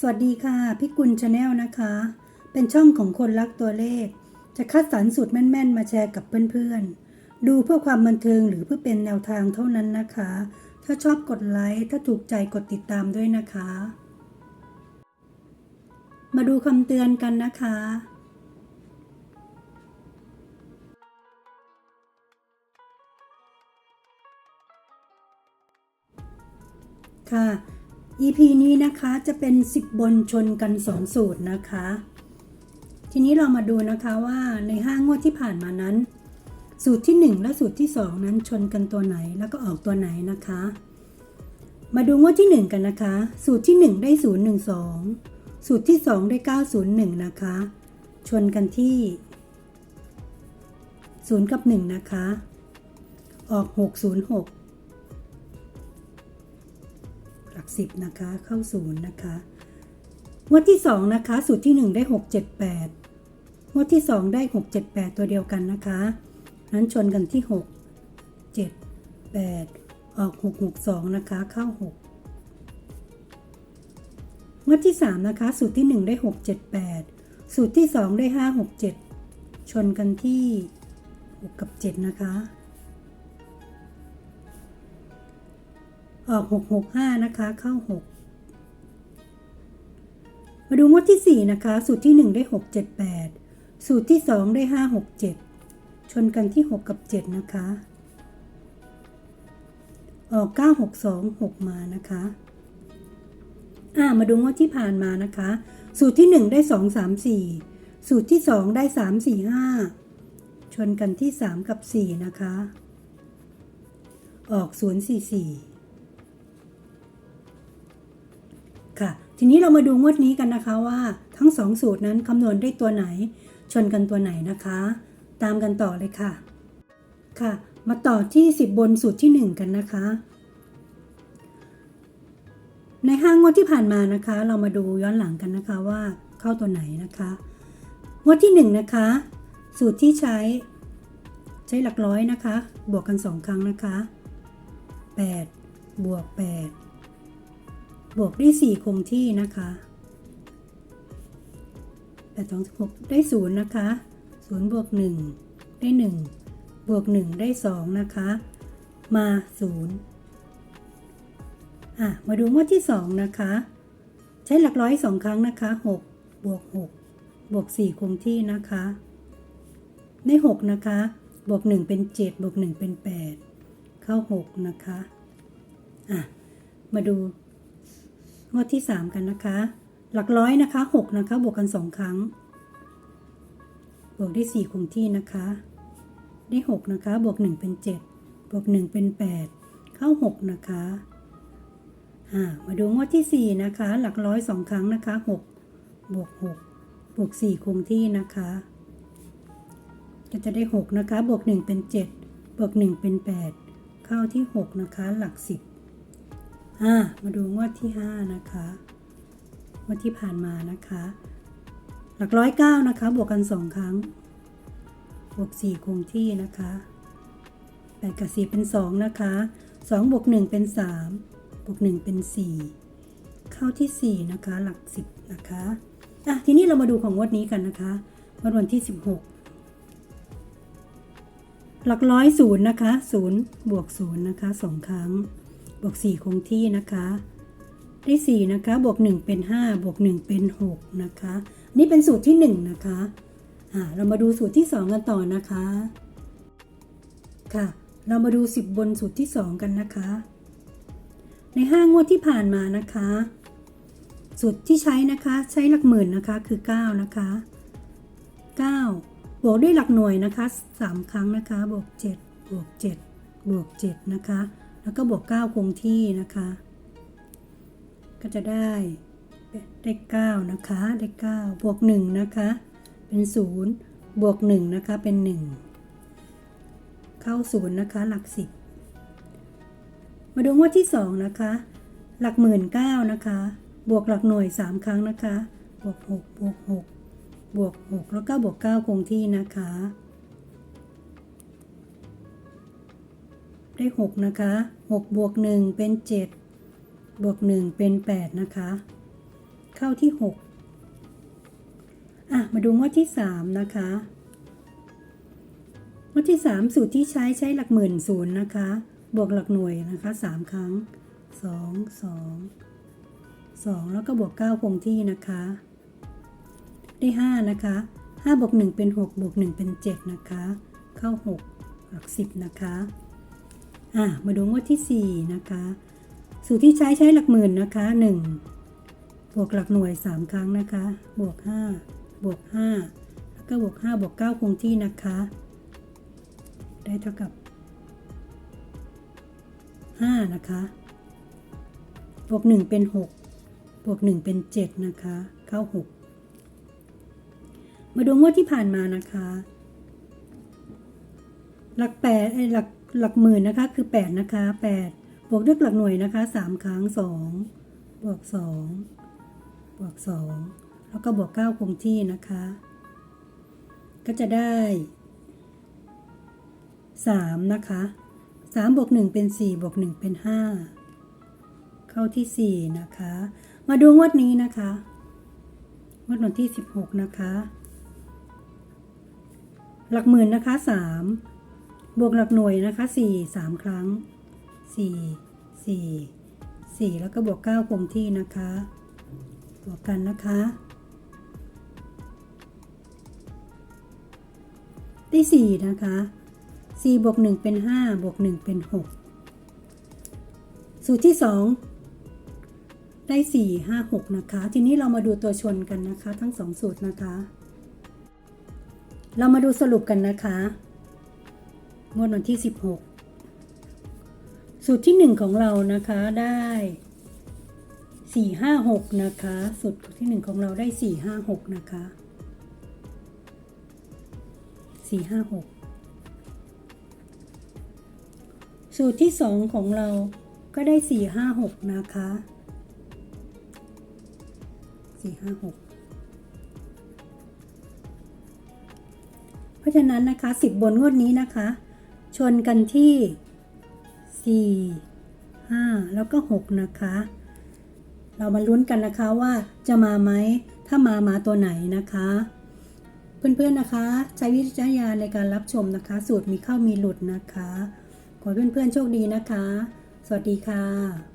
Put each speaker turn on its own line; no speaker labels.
สวัสดีค่ะพี่กุลชาแนลนะคะ เป็นช่องของคนรักตัวเลข จะคัดสรรสูตรแม่น ๆ มาแชร์กับเพื่อนๆ ดูเพื่อความบันเทิงหรือเพื่อเป็นแนวทางเท่านั้นนะคะ ถ้าชอบกดไลค์ ถ้าถูกใจกดติดตามด้วยนะคะ มาดูคำเตือนกันนะคะ ค่ะ EP นี้นะคะจะเป็น 10 บนชนกัน 2 สูตรนะคะ ทีนี้เรามาดูนะคะว่าใน 5 งวดที่ผ่านมานั้น สูตรที่ 1 และสูตรที่ 2 นั้นชนกันตัวไหนแล้วก็ออกตัวไหนนะคะ มาดูงวดที่ 1 กันนะคะ สูตรที่ 1 ได้ 012 สูตรที่ 2 ได้ 901 นะคะ ชนกันที่ 0 กับ 1 นะคะ ออก 606 กสิบนะคะ เข้าศูนย์นะคะงวดที่สองนะคะ สูตรที่หนึ่งได้หกเจ็ดแปดงวดที่สองได้หกเจ็ดแปดตัวเดียวกันนะคะ นั้นชนกันที่หกเจ็ดแปดออกหกหกสองนะคะ เข้าหกงวดที่สามนะคะ สูตรที่หนึ่งได้หกเจ็ดแปดสูตรที่สองได้ห้าหกเจ็ดชนกันที่หกกับเจ็ดนะคะ ออก 665 นะคะ เข้า 6 มาดูงวดที่ 4 นะคะ สูตรที่ 1 ได้ 678 สูตรที่ 2 ได้ 567 ชนกันที่ 6 กับ 7 นะคะ ออก 962 6 มานะคะ อ่า มาดูงวดที่ผ่านมานะคะ สูตรที่ 1 ได้ 234 สูตรที่ 2 ได้ 345 ชนกันที่ 3 กับ 4 นะคะ ออก 044 ค่ะ ทีนี้เรามาดูงวดนี้กันนะคะว่าทั้งสองสูตรนั้นคำนวณได้ตัวไหน ชนกันตัวไหนนะคะ ตามกันต่อเลยค่ะ ค่ะ มาต่อที่ 10 บนสูตรที่ 1 กันนะคะ ในห้างงวดที่ผ่านมานะคะ เรามาดูย้อนหลังกันนะคะว่าเข้าตัวไหนนะคะ งวดที่ 1 นะคะ สูตรที่ใช้ใช้หลักร้อยนะคะ บวกกัน 2 ครั้งนะคะ 8 บวก 8 บวกได้4คงที่นะคะ8 2 6ได้ 0 นะคะ 0 บวก 1 ได้ 1 บวก 1 ได้ 2 นะคะ มา 0 อะ มาดูงวดที่ 2 นะคะ ใช้หลักร้อย 2 ครั้งนะคะ 6 บวก 6 บวก 4 คงที่นะคะ ได้ 6 นะคะ บวก 1 เป็น 7 บวก 1 เป็น 8 เข้า 6 นะคะ อะ มาดู งวดที่ 3 กันนะคะ หลักร้อยนะคะ 6 นะคะ บวกกัน 2 ครั้ง บวกได้ 4 คงที่นะคะ ได้ 6 นะคะ บวก 1 เป็น 7 บวก 1 เป็น 8 เข้า 6 นะคะมาดูงวดที่ 4 นะคะ หลักร้อย 2 ครั้งนะคะ 6 บวก 6 บวก 4 คงที่นะคะ ก็จะได้ 6 นะคะ บวก 1 เป็น 7 บวก 1 เป็น 8 เข้าที่ 6 นะคะ หลัก 10 อ่ามาดูงวดที่ 5 นะคะงวดที่ผ่านมานะคะ หลักร้อยเก้านะคะ บวกกัน 2 ครั้ง บวก 4 คงที่นะคะ8กับ4เป็น 2 นะคะ 2 บวก 1 เป็น 3 บวก 1 เป็น 4 เข้าที่ 4 นะคะ หลัก 10 นะคะอะทีนี้เรามาดูของงวดนี้กันนะคะงวดวันที่ 16หลักร้อยศูนย์นะคะ0บวก0นย์นะคะ2ครั้ง บวก4คงที่นะคะได้4นะคะบวก1เป็น5บวก1เป็น6นะคะนี่เป็นสูตรที่1นะคะอ่าเรามาดูสูตรที่ 2 กันต่อนะคะค่ะ เรามาดู 10 บนสูตรที่ 2 กันนะคะ ใน 5 งวดที่ผ่านมานะคะ สูตรที่ใช้นะคะใช้หลักหมื่นนะคะคือ 9 นะคะ 9 บวกด้วยหลักหน่วยนะคะ 3 ครั้งนะคะบวก7บวก7บวก7นะคะ แล้วก็บวก 9 คงที่นะคะ ก็จะได้ได้ 9 นะคะ ได้ 9 บวก 1 นะคะ เป็น 0 บวก 1 นะคะ เป็น 1 เข้า 0 นะคะ หลัก 10 มาดูงวดที่ 2 นะคะ หลักหมื่น9นะคะ บวกหลักหน่วย 3 ครั้งนะคะ บวก 6 บวก 6 บวก 6 แล้วก็บวก 9 คงที่นะคะ ได้6นะคะ6บวก1เป็น 7 บวก 1 เป็น 8 นะคะ เข้าที่หกอะ มาดูงวดที่สามนะคะงวดที่สามสูตรที่ใช้ใช้หลักหมื่นศูนย์นะคะ บวกหลักหน่วยนะคะสามครั้งสองสองสองแล้วก็บวกเก้าคงที่นะคะ ได้ห้านะคะห้าบวกหนึ่งเป็นหกบวกหนึ่งเป็นเจ็ดนะคะ เข้าหกหลักสิบนะคะ อะมาดูงวดที่สี่นะคะ สูตรที่ใช้ใช้หลักหมื่นนะคะหนึ่งบวกหลักหน่วยสามครั้งนะคะ บวกห้าบวกห้าแล้วก็บวกห้าบวกเก้าคงที่นะคะ ได้เท่ากับห้านะคะ บวกหนึ่งเป็นหกบวกหนึ่งเป็นเจ็ดนะคะ เข้าหกมาดูงวดที่ผ่านมานะคะ หลักแปดเอ้หลัก หลักหมื่นนะคะคือแปดนะคะแปดบวกด้วยหลักหน่วยนะคะสามครั้งสองบวกสองบวกสองแล้วก็บวกเก้าคงที่นะคะ ก็จะได้สามนะคะสามบวกหนึ่งเป็นสี่บวกหนึ่งเป็นห้าเข้าที่สี่นะคะ มาดูงวดนี้นะคะงวดวันที่สิบหกนะคะ หลักหมื่นนะคะสาม บวกหลักหน่วยนะคะสี่สามครั้งสี่สี่สี่แล้วก็บวกเก้าคงที่นะคะ บวกกันนะคะ ได้สี่นะคะสี่บวกหนึ่งเป็นห้าบวกหนึ่งเป็นหกสูตรที่สองได้สี่ห้าหกนะคะ ทีนี้เรามาดูตัวชนกันนะคะ ทั้งสองสูตรนะคะ เรามาดูสรุปกันนะคะ งวดวันที่ 16 สูตรที่ 1 ของเรานะคะได้ 456 นะคะ สูตรที่ 1 ของเราได้ 456 นะคะ 456 สูตรที่ 2 ของเราก็ได้ 456 นะคะ 456เพราะฉะนั้นนะคะสิบบนงวดนี้นะคะ ชนกันที่ 4 5 แล้วก็ 6 นะคะ เรามาลุ้นกันนะคะว่าจะมาไหม ถ้ามามาตัวไหนนะคะ เพื่อนๆนะคะ ใช้วิจารณญาณในการรับชมนะคะ สูตรมีเข้ามีหลุดนะคะ ขอเพื่อนๆโชคดีนะคะ สวัสดีค่ะ